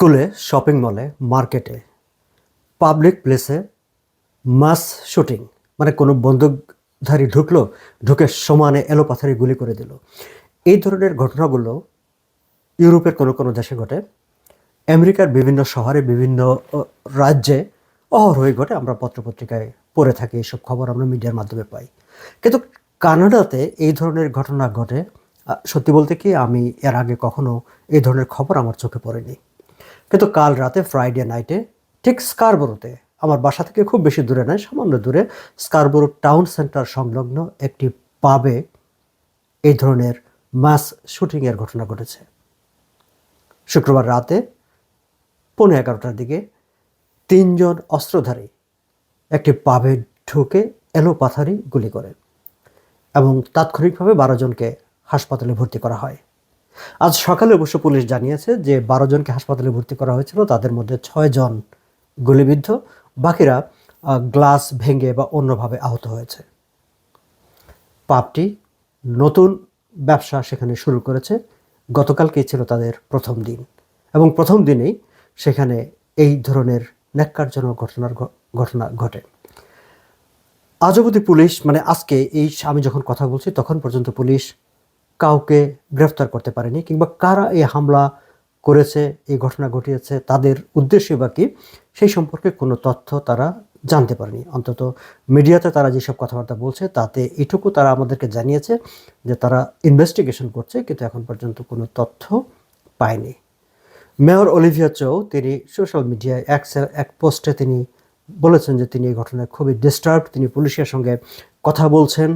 স্কুলে, শপিং মলে, মার্কেটে, পাবলিক প্লেসে মাস শুটিং মানে কোনো বন্দুকধারী ঢুকলো, ঢুকে সমানে এলোপাথারি গুলি করে দিল। এই ধরনের ঘটনাগুলো ইউরোপের কোনো কোনো দেশে ঘটে। আমেরিকার বিভিন্ন শহরে, বিভিন্ন রাজ্যে অহরহই ঘটে। আমরা পত্রপত্রিকায় পড়ে থাকি এইসব খবর আমরা মিডিয়ার মাধ্যমে পাই। কিন্তু কানাডাতে এই ধরনের ঘটনা ঘটে। সত্যি বলতে কি আমি এর আগে কখনো এই ধরনের খবর আমার চোখে পড়েনি। কিন্তু কাল রাতে ফ্রাইডে নাইটে ঠিক স্কারবোরোতে আমার বাসা থেকে খুব বেশি দূরে নয়, সামান্য দূরে স্কারবোরো টাউন সেন্টার সংলগ্ন একটি পাবে এই ধরনের মাস শুটিংয়ের ঘটনা ঘটেছে। শুক্রবার রাতে পৌনে এগারোটার দিকে তিনজন অস্ত্রধারী একটি পাবে ঢুকে এলো পাথারি গুলি করে এবং তাৎক্ষণিকভাবে বারো জনকে হাসপাতালে ভর্তি করা হয়। আজ সকালে অবশ্য পুলিশ জানিয়েছে যে বারো জনকে হাসপাতালে ভর্তি করা হয়েছিল, তাদের মধ্যে ছয় জন গুলিবিদ্ধ, বাকিরা গ্লাস ভেঙে বা অন্যভাবে আহত হয়েছে। পাপটি নতুন ব্যবসা সেখানে শুরু করেছে। গতকালকেই ছিল তাদের প্রথম দিন এবং প্রথম দিনেই সেখানে এই ধরনের ন্যাক্কারজনক ঘটনার ঘটনা ঘটে। আজ অবধি পুলিশ মানে আজকে এই আমি যখন কথা বলছি, তখন পর্যন্ত পুলিশ কাউকে গ্রেফতার করতে পারেনি কিংবা কারা এই হামলা করেছে, এই ঘটনা ঘটিয়েছে, তাদের উদ্দেশ্য বা কি, সেই সম্পর্কে কোনো তথ্য তারা জানতে পারেনি। অন্তত মিডিয়াতে তারা যেসব কথাবার্তা বলছে, তাতে এটুকু তারা আমাদেরকে জানিয়েছে যে তারা ইনভেস্টিগেশন করছে, কিন্তু এখন পর্যন্ত কোনো তথ্য পায়নি। মেয়র অলিভিয়া চৌ, তিনি সোশ্যাল মিডিয়ায় এক এক পোস্টে তিনি বলেছেন যে তিনি এই ঘটনায় খুবই ডিস্টার্ব তিনি পুলিশের সঙ্গে কথা বলছেন।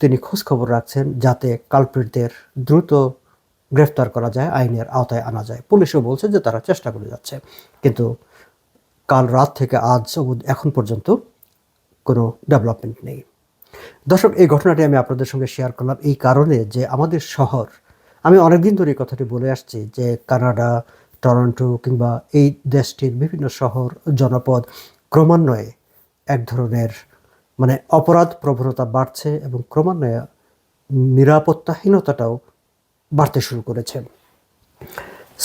তিনি খোঁজ খবর রাখছেন যাতে কালপ্রিটদের দ্রুত গ্রেফতার করা যায়, আইনের আওতায় আনা যায়। পুলিশও বলছে যে তারা চেষ্টা করে যাচ্ছে। কিন্তু কাল রাত থেকে আজ এখন পর্যন্ত কোনো ডেভেলপমেন্ট নেই। দর্শক, এই ঘটনাটি আমি আপনাদের সঙ্গে শেয়ার করলাম এই কারণে যে আমাদের শহর, আমি অনেকদিন ধরে এই কথাটি বলে আসছি যে কানাডা, টরন্টো কিংবা এই দেশটির বিভিন্ন শহর, জনপদ ক্রমান্বয়ে এক ধরনের মানে অপরাধ প্রবণতা বাড়ছে এবং ক্রমান্বয়ে নিরাপত্তাহীনতাটাও বাড়তে শুরু করেছে।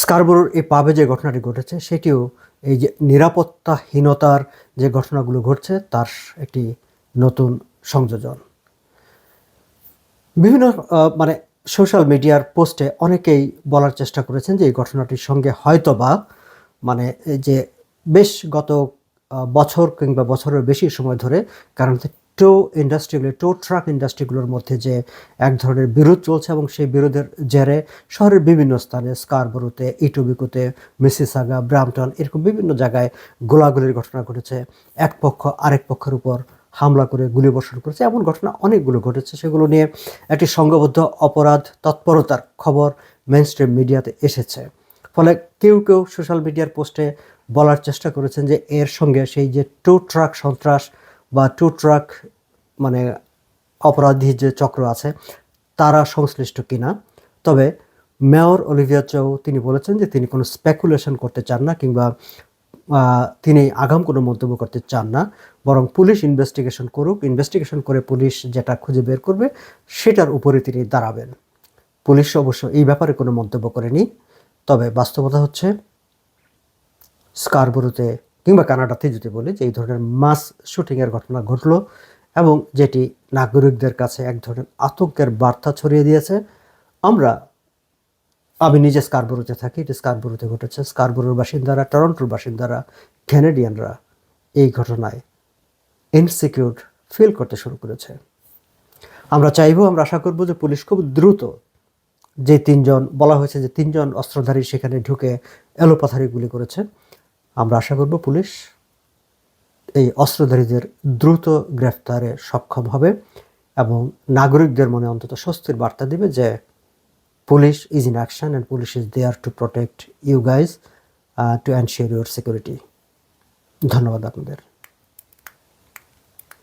স্কারবোরোর এই পাবে যে ঘটনাটি ঘটেছে, সেটিও এই যে নিরাপত্তাহীনতার যে ঘটনাগুলো ঘটছে, তার একটি নতুন সংযোজন। বিভিন্ন মানে সোশ্যাল মিডিয়ার পোস্টে অনেকেই বলার চেষ্টা করেছেন যে এই ঘটনাটির সঙ্গে হয়তোবা মানে এই যে বেশ গত বছর কিংবা বছরের বেশি সময় ধরে, কারণ টো ইন্ডাস্ট্রিগুলো টো ট্রাক ইন্ডাস্ট্রিগুলোর মধ্যে যে এক ধরনের বিরোধ চলছে এবং সেই বিরোধের জেরে শহরের বিভিন্ন স্থানে স্কারবরোতে, ইটুবিকুতে, মিসিসাগা, ব্রামটন এরকম বিভিন্ন জায়গায় গোলাগুলির ঘটনা ঘটেছে। এক পক্ষ আরেক পক্ষের উপর হামলা করে গুলি বর্ষণ করেছে। এমন ঘটনা অনেকগুলো ঘটেছে সেগুলো নিয়ে একটি সংঘবদ্ধ অপরাধ তৎপরতার খবর মেন স্ট্রিম মিডিয়াতে এসেছে। ফলে কেউ কেউ সোশ্যাল মিডিয়ার পোস্টে বলার চেষ্টা করেছেন যে এর সঙ্গে সেই যে টু ট্রাক সন্ত্রাস বা টু ট্রাক মানে অপরাধী যে চক্র আছে, তারা সংশ্লিষ্ট কিনা? তবে মেয়র অলিভিয়া চৌ তিনি বলেছেন যে তিনি কোনো স্পেকুলেশন করতে চান না কিংবা তিনি আগাম কোনো মন্তব্য করতে চান না, বরং পুলিশ ইনভেস্টিগেশন করুক। ইনভেস্টিগেশন করে পুলিশ যেটা খুঁজে বের করবে, সেটার উপরে তিনি দাঁড়াবেন। পুলিশ অবশ্য এই ব্যাপারে কোনো মন্তব্য করেনি, তবে বাস্তবতা হচ্ছে স্কারবোরোতে কিংবা কানাডাতে যদি বলি যে এই ধরনের মাস শুটিংয়ের ঘটনা ঘটলো এবং যেটি নাগরিকদের কাছে এক ধরনের আতঙ্কের বার্তা ছড়িয়ে দিয়েছে, আমরা, আমি নিজে স্কারবোরোতে থাকি, এটি স্কারবোরোতে ঘটেছে। স্কারবোরোর বাসিন্দারা, টরন্টোর বাসিন্দারা, ক্যানেডিয়ানরা এই ঘটনায় ইনসিকিউর ফিল করতে শুরু করেছে। আমরা চাইব, আমরা আশা করব যে পুলিশ খুব দ্রুত যে তিনজন, বলা হয়েছে যে তিনজন অস্ত্রধারী সেখানে ঢুকে এলোপাথারি গুলি করেছে। আমরা আশা করব পুলিশ এই অস্ত্রধারীদের দ্রুত গ্রেফতারে সক্ষম হবে এবং নাগরিকদের মনে অন্তত স্বস্তির বার্তা দেবে যে police is in action and police is there to protect you guys to ensure your security ধন্যবাদ আপনাদের।